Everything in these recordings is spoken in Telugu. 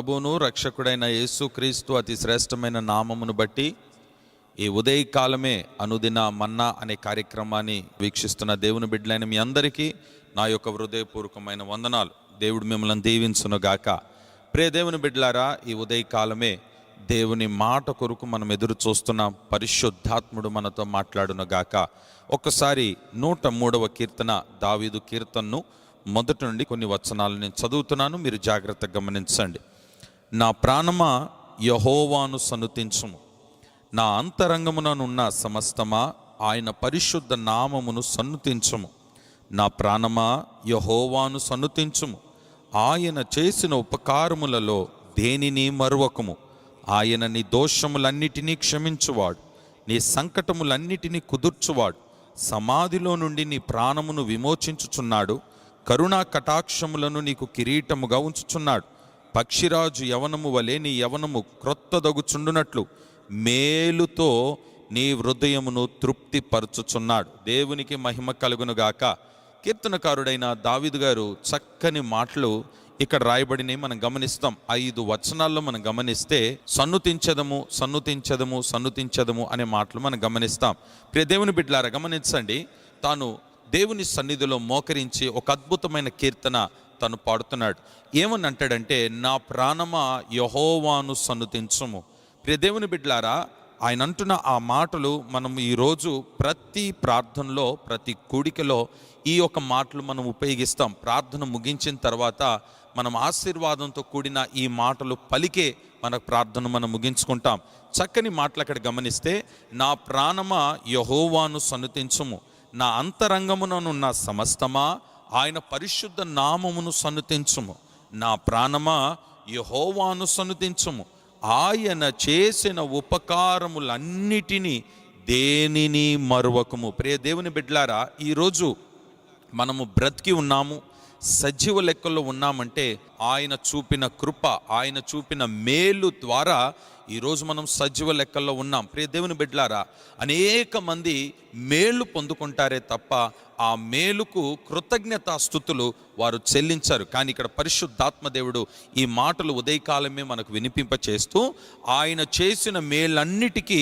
ప్రభువును రక్షకుడైన యేసుక్రీస్తు అతి శ్రేష్టమైన నామమును బట్టి ఈ ఉదయకాలమే అనుదిన మన్నా అనే కార్యక్రమాన్ని వీక్షిస్తున్న దేవుని బిడ్డలైన మీ అందరికీ నా యొక్క హృదయపూర్వకమైన వందనాలు. దేవుడు మిమ్మల్ని దీవించునుగాక. ప్రే దేవుని బిడ్డలారా ఈ ఉదయకాలమే దేవుని మాట కొరకు మనం ఎదురు చూస్తున్న పరిశుద్ధాత్ముడు మనతో మాట్లాడునుగాక. ఒక్కసారి నూట మూడవ కీర్తన దావీదు కీర్తనను మొదటి నుండి కొన్ని వచనాలు నేను చదువుతున్నాను. మీరు జాగ్రత్తగా గమనించండి. నా ప్రాణమా యహోవాను సనుతించుము. నా అంతరంగముననున్న సమస్తమా ఆయన పరిశుద్ధ నామమును సన్నుతించుము నా ప్రాణమా యహోవాను సన్నుతించుము ఆయన చేసిన ఉపకారములలో దేనిని మరువకము. ఆయన నీ దోషములన్నిటినీ క్షమించువాడు. నీ సంకటములన్నిటినీ కుదుర్చువాడు. సమాధిలో నుండి నీ ప్రాణమును విమోచించుచున్నాడు. కరుణా కటాక్షములను నీకు కిరీటముగా ఉంచుచున్నాడు. పక్షిరాజు యవనము వలె నీ యవనము క్రొత్తదగుచుండునట్లు మేలుతో నీ హృదయమును తృప్తిపరచుచున్నాడు. దేవునికి మహిమ కలుగునుగాక. కీర్తనకారుడైన దావిదు గారు చక్కని మాటలు ఇక్కడ రాయబడినవి మనం గమనిస్తాం. ఐదు వచనాల్లో మనం గమనిస్తే సన్నుతించదము సన్నుతించదము సన్నుతించదము అనే మాటలు మనం గమనిస్తాం. ప్రియ దేవుని బిడ్డలారా గమనించండి. తాను దేవుని సన్నిధిలో మోకరించి ఒక అద్భుతమైన కీర్తన తను పాడుతున్నాడు. ఏమని అంటాడంటే నా ప్రాణమా యహోవాను సన్నుతించము. ప్రియదేవుని బిడ్లారా బిడ్డలారా ఆయన అంటున్న ఆ మాటలు మనం ఈరోజు ప్రతి ప్రార్థనలో ప్రతి కూడికలో ఈ యొక్క మాటలు మనం ఉపయోగిస్తాం. ప్రార్థన ముగించిన తర్వాత మనం ఆశీర్వాదంతో కూడిన ఈ మాటలు పలికే మన ప్రార్థన మనం ముగించుకుంటాం. చక్కని మాటలు అక్కడ గమనిస్తే నా ప్రాణమా యహోవాను సన్నుతించుము. నా అంతరంగముననున్న సమస్తమా ఆయన పరిశుద్ధ నామమును సన్నుతించుము నా ప్రాణమా యహోవాను సన్నుతించుము ఆయన చేసిన ఉపకారములన్నిటినీ దేనిని మరువకము. ప్రియ దేవుని బిడ్లారా ఈరోజు మనము బ్రతికి ఉన్నాము సజీవ లెక్కల్లో ఉన్నామంటే ఆయన చూపిన కృప ఆయన చూపిన మేలు ద్వారా ఈరోజు మనం సజీవ లెక్కల్లో ఉన్నాం. ప్రియ దేవుని బిడ్లారా అనేక మంది మేలు పొందుకుంటారే తప్ప ఆ మేలుకు కృతజ్ఞతాస్థుతులు వారు చెల్లించారు. కానీ ఇక్కడ పరిశుద్ధాత్మ దేవుడు ఈ మాటలు ఉదయకాలమే మనకు వినిపింప చేస్తూ ఆయన చేసిన మేలన్నిటికీ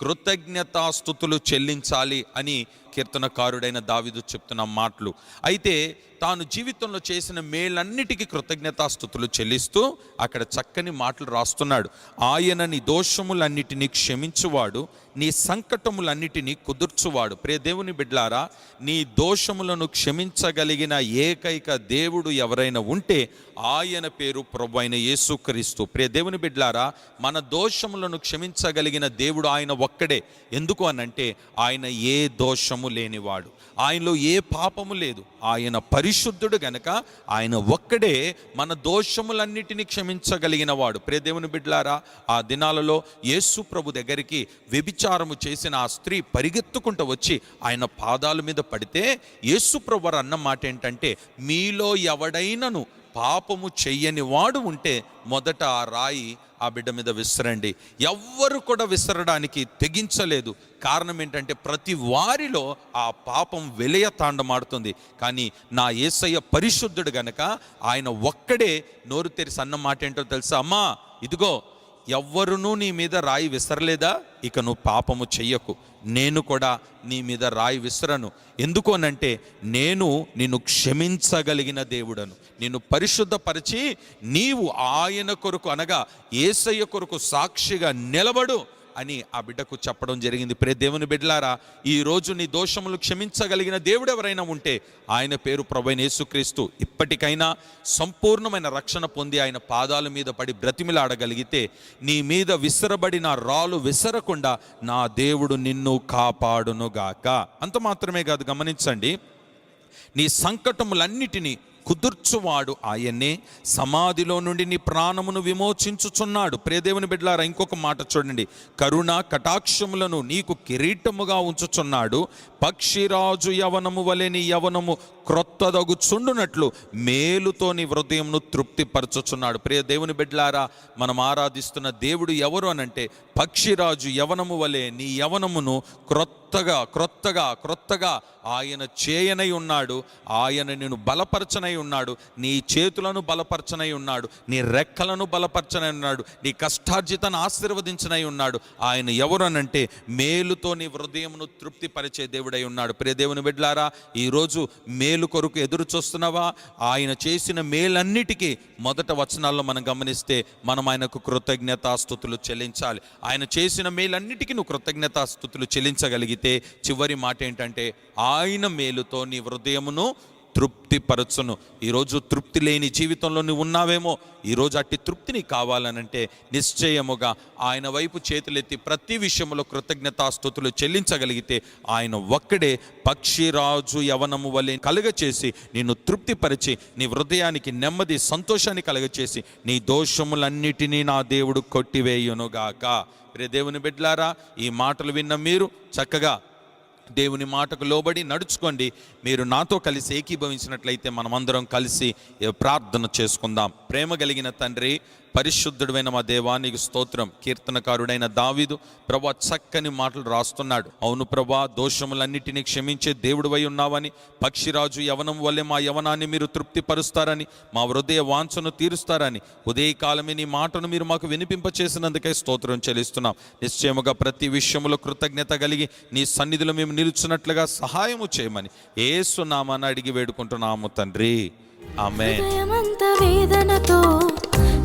కృతజ్ఞతాస్థుతులు చెల్లించాలి అని కీర్తనకారుడైన దావిదు చెప్తున్న మాటలు. అయితే తాను జీవితంలో చేసిన మేలన్నిటికీ కృతజ్ఞతాస్థుతులు చెల్లిస్తూ అక్కడ చక్కని మాటలు రాస్తున్నాడు. ఆయన నీ దోషములన్నిటినీ క్షమించువాడు నీ సంకటములన్నిటినీ కుదుర్చువాడు. ప్రే దేవుని బిడ్లారా నీ దోషములను క్షమించగలిగిన ఏకైక దేవుడు ఎవరైనా ఉంటే ఆయన పేరు ప్రభు అయిన యేసుక్రీస్తు. ప్రియ దేవుని బిడ్లారా మన దోషములను క్షమించగలిగిన దేవుడు ఆయన ఒక్కడే. ఎందుకు అనంటే ఆయన ఏ దోషము లేనివాడు. ఆయనలో ఏ పాపము లేదు. ఆయన పరి పరిశుద్ధుడు గనక ఆయన ఒక్కడే మన దోషములన్నిటినీ క్షమించగలిగిన వాడు. ప్రేదేవుని బిడ్లారా ఆ దినాలలో యేసు ప్రభు దగ్గరికి వ్యభిచారము చేసిన ఆ స్త్రీ పరిగెత్తుకుంటూ వచ్చి ఆయన పాదాల మీద పడితే యేసు ప్రభు అన్న మాట ఏంటంటే మీలో ఎవడైనను పాపము చెయ్యని వాడు ఉంటే మొదట ఆ రాయి ఆ బిడ్డ మీద విసరండి. ఎవ్వరు కూడా విసరడానికి తెగించలేదు. కారణం ఏంటంటే ప్రతి వారిలో ఆ పాపం వెలయ తాండమాడుతుంది. కానీ నా ఏసయ్య పరిశుద్ధుడు గనక ఆయన ఒక్కడే నోరు తెరిసి అన్న మాట ఏంటో తెలుసా? అమ్మా ఇదిగో ఎవ్వరునూ నీ మీద రాయి విసరలేదా? ఇక నువ్వు పాపము చెయ్యకు. నేను కూడా నీ మీద రాయి విసరను. ఎందుకోనంటే నేను నిన్ను క్షమించగలిగిన దేవుడను. నిన్ను పరిశుద్ధపరిచి నీవు ఆయన కొరకు అనగా ఏసయ్య కొరకు సాక్షిగా నిలబడు. అని ఆ బిడ్డకు చెప్పడం జరిగింది. ప్రే దేవుని బిడ్డలారా ఈ రోజు నీ దోషములు క్షమించగలిగిన దేవుడు ఎవరైనా ఉంటే ఆయన పేరు ప్రభైన యేసుక్రీస్తు. ఇప్పటికైనా సంపూర్ణమైన రక్షణ పొంది ఆయన పాదాల మీద పడి బ్రతిమిలాడగలిగితే నీ మీద విసరబడిన రాళ్ళు విసరకుండా నా దేవుడు నిన్ను కాపాడునుగాక. అంత మాత్రమే కాదు గమనించండి. నీ సంకటములన్నిటినీ కుదుర్చువాడు ఆయన్నే సమాధిలో నుండి నీ ప్రాణమును విమోచించుచున్నాడు. ప్రేదేవుని బిడ్డలారా ఇంకొక మాట చూడండి. కరుణ కటాక్షములను నీకు కిరీటముగా ఉంచుచున్నాడు. పక్షిరాజు యవనము వలె నీ యవనము క్రొత్తదగుచుండునట్లు మేలుతో నీ హృదయంను తృప్తిపరచుచున్నాడు. ప్రియ దేవుని బిడ్డలారా మనం ఆరాధిస్తున్న దేవుడు ఎవరు అనంటే పక్షిరాజు యవనము వలె నీ యవనమును క్రొత్తగా క్రొత్తగా క్రొత్తగా ఆయన చేయనై ఉన్నాడు. ఆయన నేను బలపరచనై ఉన్నాడు. నీ చేతులను బలపరచనై ఉన్నాడు. నీ రెక్కలను బలపరచనై ఉన్నాడు. నీ కష్టార్జితను ఆశీర్వదించనై ఉన్నాడు. ఆయన ఎవరు అనంటే మేలుతో నీ హృదయమును తృప్తిపరిచే దేవుడై ఉన్నాడు. ప్రియ దేవుని బిడ్డలారా ఈరోజు మేలు కొరకు ఎదురు చూస్తున్నావా? ఆయన చేసిన మేలన్నిటికీ మొదట వచనాల్లో మనం గమనిస్తే మనం ఆయనకు కృతజ్ఞతాస్థుతులు చెల్లించాలి. ఆయన చేసిన మేలన్నిటికీ నువ్వు కృతజ్ఞతాస్థుతులు చెల్లించగలిగితే చివరి మాట ఏంటంటే ఆయన మేలుతో నీ హృదయమును తృప్తిపరచును. ఈరోజు తృప్తి లేని జీవితంలో నువ్వు ఉన్నావేమో ఈరోజు అట్టి తృప్తిని కావాలనంటే నిశ్చయముగా ఆయన వైపు చేతులెత్తి ప్రతి విషయంలో కృతజ్ఞతాస్థుతులు చెల్లించగలిగితే ఆయన ఒక్కడే పక్షిరాజు యవనము వలె కలుగచేసి నిన్ను తృప్తిపరిచి నీ హృదయానికి నెమ్మది సంతోషాన్ని కలుగచేసి నీ దోషములన్నిటినీ నా దేవుడు కొట్టివేయునుగాక. ప్రియ దేవుని బిడ్లారా ఈ మాటలు విన్న మీరు చక్కగా దేవుని మాటకు లోబడి నడుచుకోండి. మీరు నాతో కలిసి ఏకీభవించినట్లయితే మనమందరం కలిసి ప్రార్థన చేసుకుందాం. ప్రేమ కలిగిన తండ్రి పరిశుద్ధుడైన మా దేవానికి స్తోత్రం. కీర్తనకారుడైన దావీదు ప్రభా చక్కని మాటలు రాస్తున్నాడు. అవును ప్రభా దోషములన్నిటినీ క్షమించే దేవుడివై ఉన్నావని పక్షిరాజు యవనం వల్లే మా యవనాన్ని మీరు తృప్తిపరుస్తారని మా హృదయ వాంఛను తీరుస్తారని ఉదయకాలమే నీ మాటను మీరు మాకు వినిపింపచేసినందుకే స్తోత్రం చెల్లిస్తున్నాం. నిశ్చయముగా ప్రతి విషయంలో కృతజ్ఞత కలిగి నీ సన్నిధిలో మేము నిలుచున్నట్లుగా సహాయము చేయమని ఏసునామాన్ని అడిగి వేడుకుంటున్నాము తండ్రి. ఆమె వేదనతో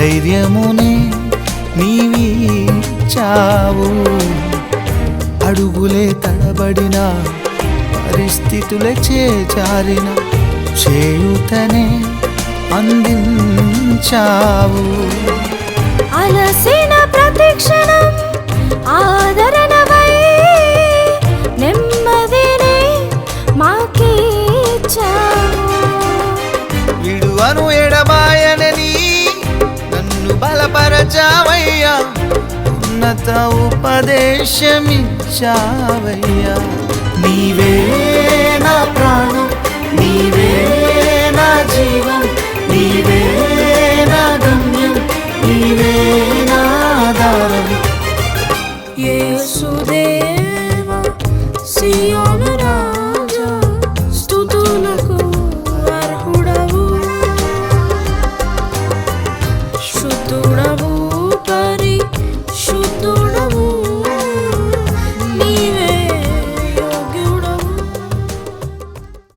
ధైర్యమునే నీవీచావు అడుగులే తడబడిన పరిస్థితులే చేచారిన చేయుతనే అందించావు. అలసిన ప్రతిక్షణం ఆదరణ ఉపదేశమిచ్చావయ్యా నీవే